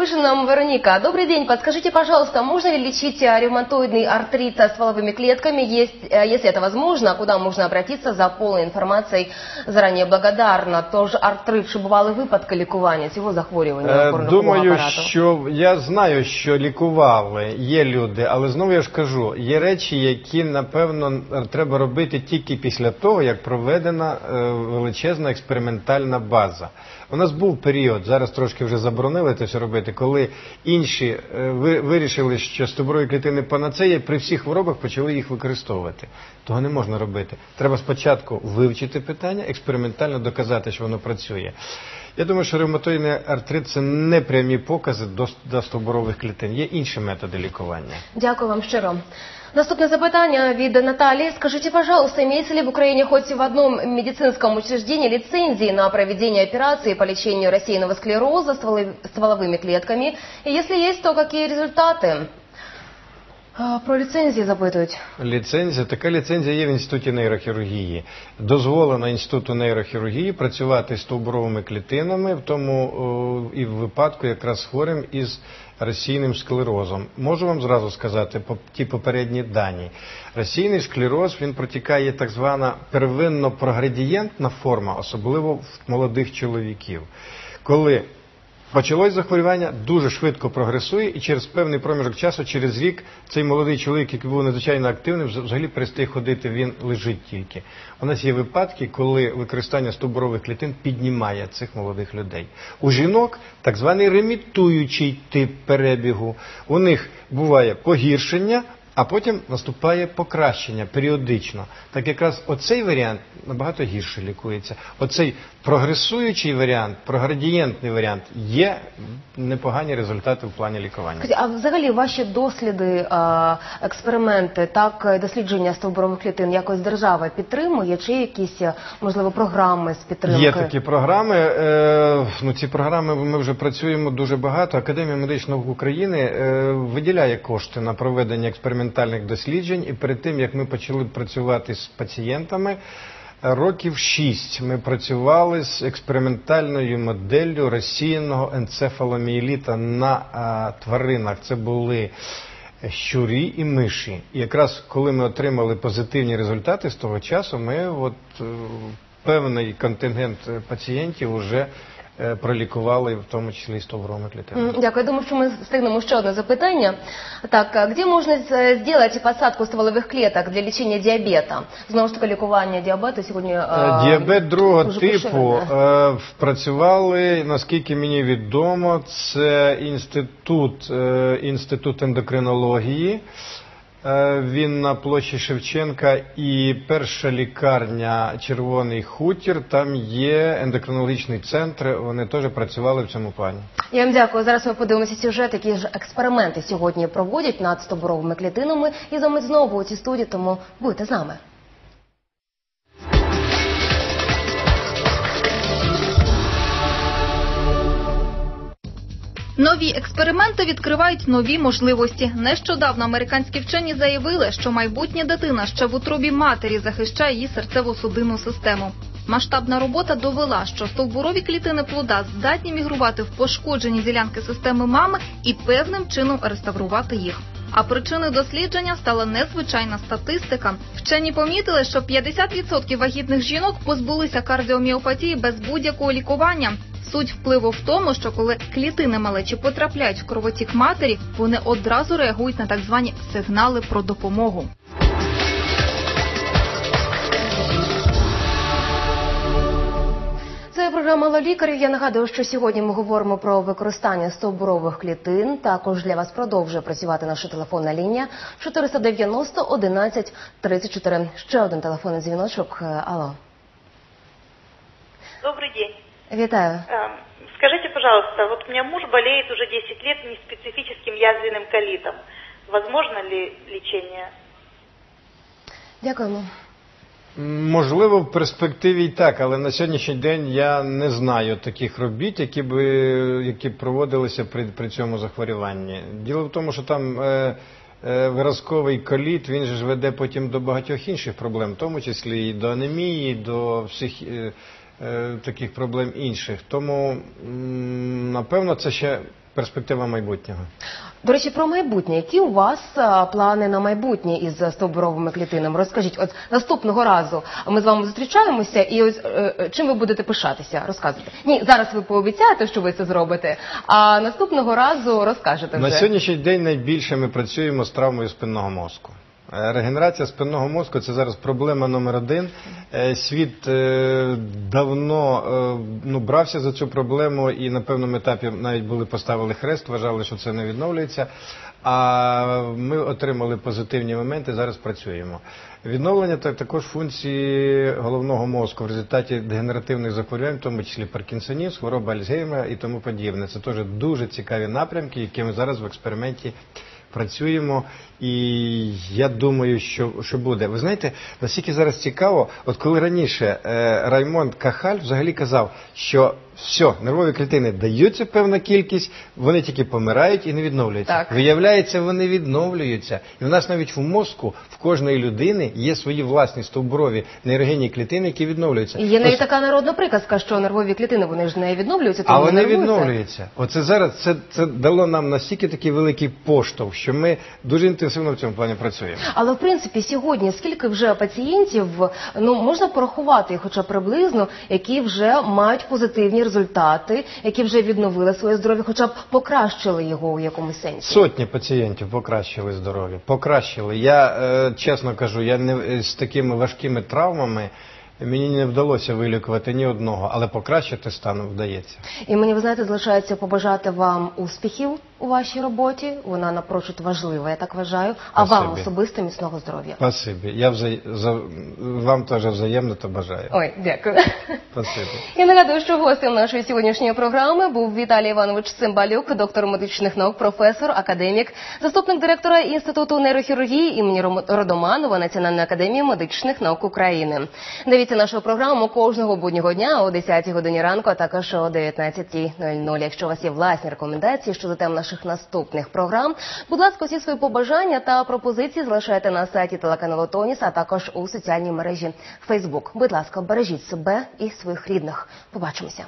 Пишет нам Вероника. Добрый день. Подскажите, пожалуйста, можно ли лечить э, ревматоидный артрит со стволовыми клетками? Есть, э, если это возможно, куда можно обратиться за полной информацией? Заранее благодарна. Тож артрит, чи бували випадки лікування цього захворювання Е, опорно-рухового Думаю, апарату? що я знаю, що лікували, є люди, але знову я ж кажу, є речі, які напевно треба робити тільки після того, як проведена е, величезна експериментальна база. У нас був період, зараз трошки вже заборонили це все робити, коли інші е, ви- вирішили, що стовбурові клітини панацея, при всіх хворобах почали їх використовувати. Того не можна робити. Треба спочатку вивчити питання, експериментально доказати, що воно працює. Я думаю, що ревматоїдний артрит це не прямі покази до, до стовбурових клітин. Є інші методи лікування. Дякую вам щиро. Наступне запитання від Натальи. Скажите, пожалуйста, имеется ли в Украине хоть в одном медицинском учреждении лицензии на проведение операции по лечению рассеянного склероза стволы- стволовыми клетками? И если есть, то какие результаты? Про лицензии запитують. Ліцензія, така ліцензія є в інституті нейрохірургії. Дозволено інституту нейрохірургії працювати з стовбуровими клітинами, в тому і в випадку якраз хворим із розсійним склерозом. Можу вам зразу сказати по ті попередні дані. Розсійний склероз він протікає так звана первинно проградієнтна форма, особливо в молодих чоловіків. Коли Почалось захворювання дуже швидко прогресує, і через певний проміжок часу, через рік, цей молодий чоловік, який був надзвичайно активним, взагалі перестає ходити, він лежить тільки. У нас є випадки, коли використання стовбурових клітин піднімає цих молодих людей. У жінок так званий ремітуючий тип перебігу. У них буває погіршення, а потім наступає покращення періодично. Так якраз оцей варіант набагато гірше лікується. Оцей прогресуючий варіант, проградієнтний варіант, є непогані результати в плані лікування. Скажіть, А взагалі ваші досліди, експерименти, так дослідження стовбурових клітин якось держава підтримує? Чи якісь можливо програми з підтримки? Є такі програми. Е, ну, ці програми ми вже працюємо дуже багато. Академія медичних України е, виділяє кошти на проведення експериментальних досліджень. І перед тим як ми почали працювати з пацієнтами. Років шість ми працювали з експериментальною моделлю розсіяного енцефаломіеліта на е, тваринах. Це були щурі і миші. І якраз коли ми отримали позитивні результати з того часу, ми от е, певний контингент пацієнтів вже пролікували, в тому числі і стовбуровими клітинами. Дякую. Я думаю, що ми встигнемо ще одне запитання. Так, а где можна е, сделать посадку стволових клеток для лечения диабета? Знову ж таки, лікування діабету сьогодні... Е, е, Діабет другого типу поширене. е, впрацювали, наскільки мені відомо, це інститут, е, інститут ендокринології. Е, Він на площі Шевченка і перша лікарня Червоний хутір. Там є ендокринологічний центр. Вони теж працювали в цьому плані. Я вам дякую. Зараз ми подивимося сюжет, які ж експерименти сьогодні проводять над стоборовими клітинами. І з вами знову у цій студії, тому будьте з нами. Нові експерименти відкривають нові можливості. Нещодавно американські вчені заявили, що майбутня дитина ще в утробі матері захищає її серцево-судинну систему. Масштабна робота довела, що стовбурові клітини плода здатні мігрувати в пошкоджені ділянки системи мами і певним чином реставрувати їх. А причиною дослідження стала незвичайна статистика. Вчені помітили, що 50% вагітних жінок позбулися кардіоміопатії без будь-якого лікування. Суть впливу в тому, що коли клітини малечі потрапляють в кровотік матері, вони одразу реагують на так звані сигнали про допомогу. Це програма «Алло, лікарю. Я нагадую, що сьогодні ми говоримо про використання стовбурових клітин. Також для вас продовжує працювати наша телефонна лінія 490 11 34. Ще один телефонний дзвіночок. Е, Алло. Добрый день. Вітаю. Эм, Скажите, пожалуйста, вот у меня муж болеет уже 10 лет неспецифическим язвенным колитом. Возможно ли лечение? Дякуємо. Можливо, в перспективі і так, але на сьогоднішній день я не знаю таких робіт, які б які б проводилися при, при цьому захворюванні. Діло в тому, що там е, е, виразковий коліт, він же ж веде потім до багатьох інших проблем, в тому числі і до анемії, до всіх е, таких проблем інших. Тому, напевно, це ще перспектива майбутнього. До речі, про майбутнє. Які у вас а, плани на майбутнє із е, стовбуровими клітинами? Розкажіть, от наступного разу ми з вами зустрічаємося, і ось е, е, чим ви будете пишатися? Розказуйте. Ні, зараз ви пообіцяєте, що ви це зробите, а наступного разу розкажете вже. На сьогоднішній день найбільше ми працюємо з травмою спинного мозку. Регенерація спинного мозку це зараз проблема номер один. Е, Світ е, давно е, ну, брався за цю проблему і на певному етапі навіть були поставили хрест, вважали, що це не відновлюється. А ми отримали позитивні моменти, зараз працюємо. Відновлення так також функції головного мозку в результаті дегенеративних захворювань, в тому числі паркінсонізм, хвороба Альцгеймера і тому подібне. Це теж дуже цікаві напрямки, які ми зараз в експерименті працюємо. І я думаю, що, що буде. Ви знаєте, наскільки зараз цікаво, от коли раніше е, Раймонд Кахаль взагалі казав, що все, нервові клітини даються певна кількість, вони тільки помирають і не відновлюються. Так. Виявляється, вони відновлюються. І в нас навіть в мозку в кожної людини є свої власні стовбурові нейрогенні клітини, які відновлюються. І є навіть Ось- така народна приказка, що нервові клітини вони ж не відновлюються, тому а вони нервуються. відновлюються. Оце зараз це, це дало нам настільки такий великий поштовх, що ми дуже інтенсивно в цьому плані працюємо. Але в принципі сьогодні скільки вже пацієнтів ну можна порахувати, хоча приблизно, які вже мають позитивні результати, які вже відновили своє здоров'я, хоча б покращили його у якомусь сенсі. Сотні пацієнтів покращили здоров'я. Покращили. Я е, чесно кажу, я не з такими важкими травмами. Мені не вдалося вилікувати ні одного, але покращити стан вдається. І мені ви знаєте, залишається побажати вам успіхів у вашій роботі. Вона напрочуд важлива, я так вважаю. А вам особисто міцного здоров'я. Спасибі. Я вза... за... вам теж взаємно то бажаю. Ой, дякую. Спасибі. Я нагадую, що гостем нашої сьогоднішньої програми був Віталій Іванович Цимбалюк, доктор медичних наук, професор, академік, заступник директора Інституту нейрохірургії імені Родоманова Національної академії медичних наук України. Дивіться нашу програму кожного буднього дня о 10 годині ранку, а також о 19.00. Якщо у вас є власні рекомендації щодо тем наших наступних програм, будь ласка, усі свої побажання та пропозиції залишайте на сайті телеканалу Тоніс, а також у соціальній мережі Facebook. Будь ласка, бережіть себе і своїх рідних. Побачимося.